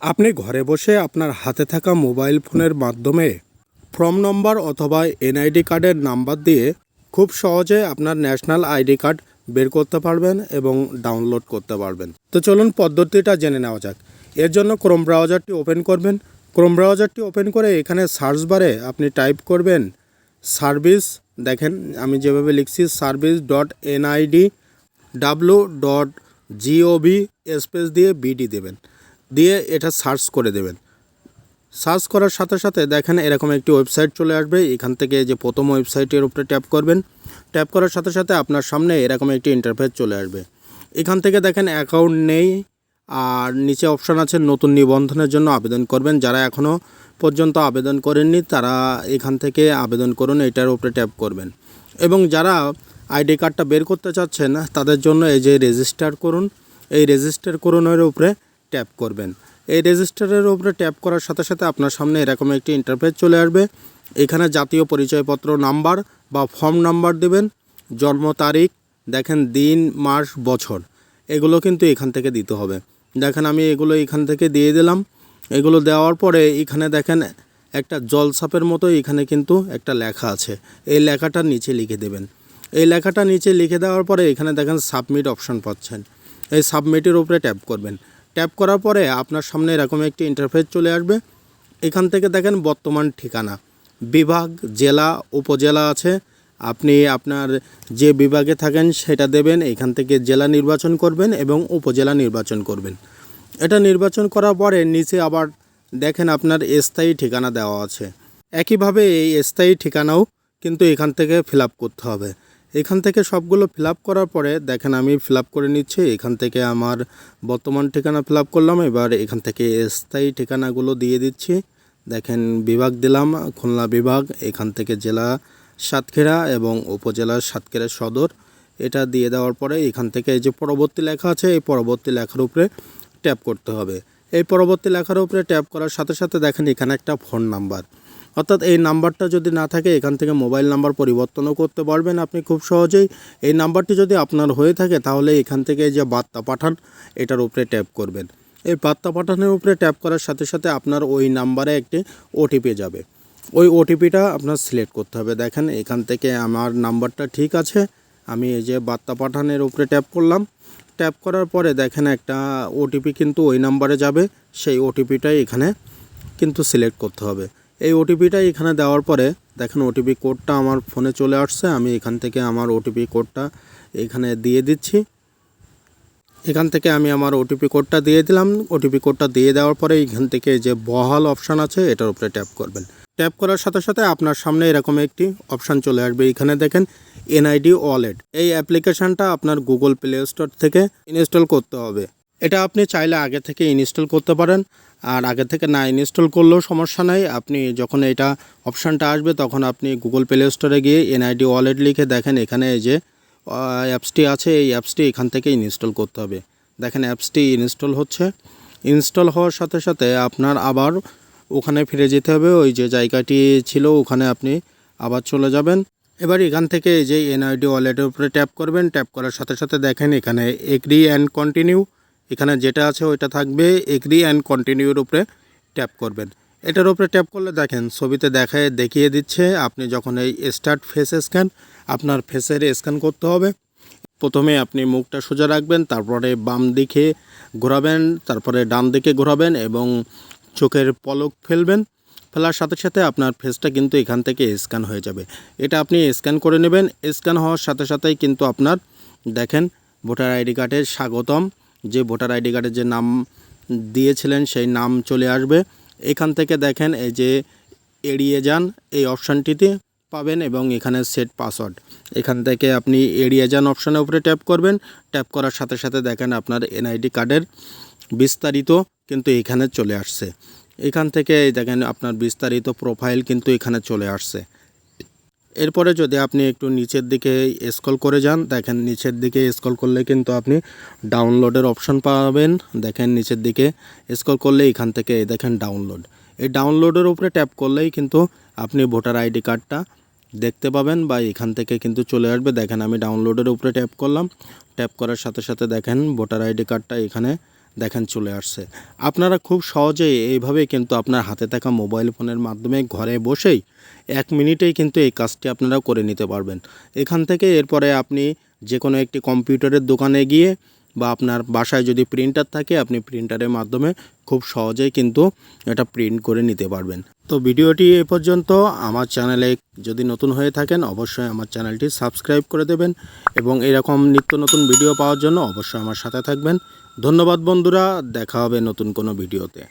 আপনি ঘরে বসে আপনার হাতে থাকা মোবাইল ফোনের মাধ্যমে ফর্ম নম্বর অথবা এনআইডি কার্ডের নাম্বার দিয়ে খুব সহজে আপনার ন্যাশনাল আইডি কার্ড বের করতে পারবেন এবং ডাউনলোড করতে পারবেন। তো চলুন পদ্ধতিটা জেনে নেওয়া যাক। এর জন্য ক্রোম ব্রাউজারটি ওপেন করবেন। ক্রোম ব্রাউজারটি ওপেন করে এখানে সার্চ বারে আপনি টাইপ করবেন সার্ভিস, দেখেন আমি যেভাবে লিখছি service dot NID W dot gov space দিয়ে বিডি দেবেন। দিয়ে এটা সার্চ করে দেবেন। সার্চ করার সাথে সাথে দেখেন এরকম একটি ওয়েবসাইট চলে আসবে। এখান থেকে যে প্রথম ওয়েবসাইটের উপরে ট্যাপ করবেন। ট্যাপ করার সাথে সাথে আপনার সামনে এরকম একটি ইন্টারফেস চলে আসবে। এখান থেকে দেখেন অ্যাকাউন্ট নেই। আর নিচে অপশান আছে নতুন নিবন্ধনের জন্য আবেদন করবেন। যারা এখনও পর্যন্ত আবেদন করেননি, তারা এখান থেকে আবেদন করুন। এটার উপরে ট্যাপ করবেন। এবং যারা আইডি কার্ডটা বের করতে চাচ্ছেন, তাদের জন্য এই যে রেজিস্টার করুন। এই রেজিস্টার করুনের উপরে ট্যাপ করবেন। এই রেজিস্টারের উপরে ট্যাপ করার সাথে সাথে আপনার সামনে এরকম একটি ইন্টারফেস চলে আসবে। এখানে জাতীয় পরিচয়পত্র নাম্বার বা ফর্ম নাম্বার দেবেন, জন্ম তারিখ, দেখেন দিন, মাস, বছর। এগুলো কিন্তু এখান থেকে দিতে হবে। দেখেন আমি এগুলো এখান থেকে দিয়ে দিলাম। এগুলো দেওয়ার পরে এখানে দেখেন একটা জলসাপের মতো এখানে কিন্তু একটা লেখা আছে। এই লেখাটা নিচে লিখে দেবেন। এই লেখাটা নিচে লিখে দেওয়ার পরে এখানে দেখেন সাবমিট অপশন পাচ্ছেন। এই সাবমিটের উপরে ট্যাপ করবেন। ট্যাপ করার পরে আপনার সামনে এরকম একটি ইন্টারফেস চলে আসবে। এখান থেকে দেখেন বর্তমান ঠিকানা। বিভাগ, জেলা, উপজেলা আছে। আপনি আপনার যে বিভাগে থাকেন সেটা দেবেন, এখান থেকে জেলা নির্বাচন করবেন এবং উপজেলা নির্বাচন করবেন। এটা নির্বাচন করার পরে নিচে আবার দেখেন আপনার স্থায়ী ঠিকানা দেওয়া আছে। একইভাবে এই স্থায়ী ঠিকানাও কিন্তু এখান থেকে ফিল করতে হবে। এখান থেকে সবগুলো ফিল করার পরে দেখেন আমি ফিল করে নিচ্ছি। এখান থেকে আমার বর্তমান ঠিকানা ফিল করলাম। এবার এখান থেকে স্থায়ী ঠিকানাগুলো দিয়ে দিচ্ছি। দেখেন বিভাগ দিলাম, খুলনা বিভাগ, এখান থেকে জেলা সাতক্ষীরা এবং উপজেলা সাতক্ষীরা সদর। এটা দিয়ে দেওয়ার পরে এখান থেকে এই যে পরবর্তী লেখা আছে, এই পরবর্তী লেখার উপরে ট্যাপ করতে হবে। এই পরবর্তী লেখার উপরে ট্যাপ করার সাথে সাথে দেখেন এখানে একটা ফোন নাম্বার। অর্থাৎ এই নাম্বারটা যদি না থাকে, এখান থেকে মোবাইল নাম্বার পরিবর্তনও করতে পারবেন আপনি খুব সহজেই। এই নাম্বারটি যদি আপনার হয়ে থাকে, তাহলে এখান থেকে যে বার্তা পাঠান, এটার উপরে ট্যাপ করবেন। এই বার্তা পাঠানোর উপরে ট্যাপ করার সাথে সাথে আপনার ওই নাম্বারে একটি ওটিপি যাবে। ওই ওটিপিটা আপনার সিলেক্ট করতে হবে। দেখেন, এখান থেকে আমার নাম্বারটা ঠিক আছে। আমি এই যে বার্তা পাঠানোর উপরে ট্যাপ করলাম। ট্যাপ করার পরে দেখেন, একটা ওটিপি কিন্তু ওই নাম্বারে যাবে। সেই ওটিপিটাই এখানে কিন্তু সিলেক্ট করতে হবে। এই ওটিপিটা এখানে দেওয়ার পরে, দেখেন ওটিপি কোডটা আমার ফোনে চলে আসছে, আমি এখান থেকে আমার ওটিপি কোডটা এখানে দিয়ে দিচ্ছি। এখান থেকে আমি আমার ওটিপি কোডটা দিয়ে দিলাম। ওটিপি কোডটা দিয়ে দেওয়ার পরে এখান থেকে যে বহাল অপশান আছে, এটার উপরে ট্যাপ করবেন। ট্যাপ করার সাথে সাথে আপনার সামনে এরকম একটি অপশান চলে আসবে। এখানে দেখেন এনআইডি ওয়ালেট এই অ্যাপ্লিকেশানটা আপনার গুগল প্লে স্টোর থেকে ইনস্টল করতে হবে। এটা আপনি চাইলে আগে থেকে ইনস্টল করতে পারেন। আর আগে থেকে না ইনস্টল করলেও সমস্যা নাই। আপনি যখন এটা অপশানটা আসবে তখন আপনি গুগল প্লে স্টোরে গিয়ে এনআইডি ওয়ালেট লিখে দেখেন এখানে যে অ্যাপসটি আছে, এই অ্যাপসটি এখান থেকে ইনস্টল করতে হবে। দেখেন অ্যাপসটি ইনস্টল হচ্ছে। ইনস্টল হওয়ার সাথে সাথে আপনার আবার ওখানে ফিরে যেতে হবে। ওই যে জায়গাটি ছিল, ওখানে আপনি আবার চলে যাবেন। এবার এখান থেকে যে এনআইডি ওয়ালেটের উপরে ট্যাপ করবেন। ট্যাপ করার সাথে সাথে দেখেন এখানে এগ্রি অ্যান্ড কন্টিনিউ এখানে যেটা আছে ওইটা থাকবে এগ্রি অ্যান্ড কন্টিনিউর উপরে ট্যাপ করবেন। এটার উপরে ট্যাপ করলে দেখেন, ছবিতে দেখায়, দেখিয়ে দিচ্ছে, আপনি যখন এই স্টার্ট ফেস স্ক্যান আপনার ফেসের স্ক্যান করতে হবে। প্রথমে আপনি মুখটা সোজা রাখবেন, তারপরে বাম দিকে ঘোরাবেন, তারপরে ডান দিকে ঘোরাবেন এবং চোখের পলক ফেলবেন। ফেলার সাথে সাথে আপনার ফেসটা কিন্তু এখান থেকে স্ক্যান হয়ে যাবে। এটা আপনি স্ক্যান করে নেবেন। স্ক্যান হওয়ার সাথে সাথেই কিন্তু আপনার, দেখেন, ভোটার আইডি কার্ডের স্বাগতম। যে ভোটার আইডি কার্ডের যে নাম দিয়েছিলেন সেই নাম চলে আসবে। এখান থেকে দেখেন এই যে এড়িয়ে যান এই অপশানটিতে পাবেন এবং এখানে সেট পাসওয়ার্ড এখান থেকে আপনি এড়িয়ে যান অপশানের উপরে ট্যাপ করবেন। ট্যাপ করার সাথে সাথে দেখেন আপনার এনআইডি কার্ডের বিস্তারিত কিন্তু এখানে চলে আসছে। এখান থেকে দেখেন আপনার বিস্তারিত প্রোফাইল কিন্তু এখানে চলে আসছে। এরপরে যদি আপনি একটু নিচের দিকে স্ক্রল করে যান, দেখেন নিচের দিকে স্ক্রল করলে কিন্তু আপনি ডাউনলোডের অপশন পাবেন। দেখেন নিচের দিকে স্ক্রল করলে এখান থেকে দেখেন ডাউনলোড এই ডাউনলোডের উপরে ট্যাপ করলেই কিন্তু আপনি ভোটার আইডি কার্ডটা দেখতে পাবেন বা এখান থেকে কিন্তু চলে আসবে। দেখেন আমি ডাউনলোডের উপরে ট্যাপ করলাম। ট্যাপ করার সাথে সাথে দেখেন ভোটার আইডি কার্ডটা এখানে দেখেন চলে আসছে। আপনারা খুব সহজেই এইভাবে কিন্তু আপনার হাতে থাকা মোবাইল ফোনের মাধ্যমে ঘরে বসেই এক মিনিটেই কিন্তু এই কাজটি আপনারা করে নিতে পারবেন। এখান থেকে এরপরে আপনি যে কোনো একটি কম্পিউটারের দোকানে গিয়ে বা আপনার বাসায় যদি প্রিন্টার থাকে, আপনি প্রিন্টারের মাধ্যমে খুব সহজেই কিন্তু এটা প্রিন্ট করে নিতে পারবেন। তো ভিডিওটি এ পর্যন্ত। আমার চ্যানেলে যদি নতুন হয়ে থাকেন, অবশ্যই আমার চ্যানেলটি সাবস্ক্রাইব করে দেবেন এবং এরকম নিত্য নতুন ভিডিও পাওয়ার জন্য অবশ্যই আমার সাথে থাকবেন। ধন্যবাদ বন্ধুরা দেখা হবে নতুন কোনো ভিডিওতে।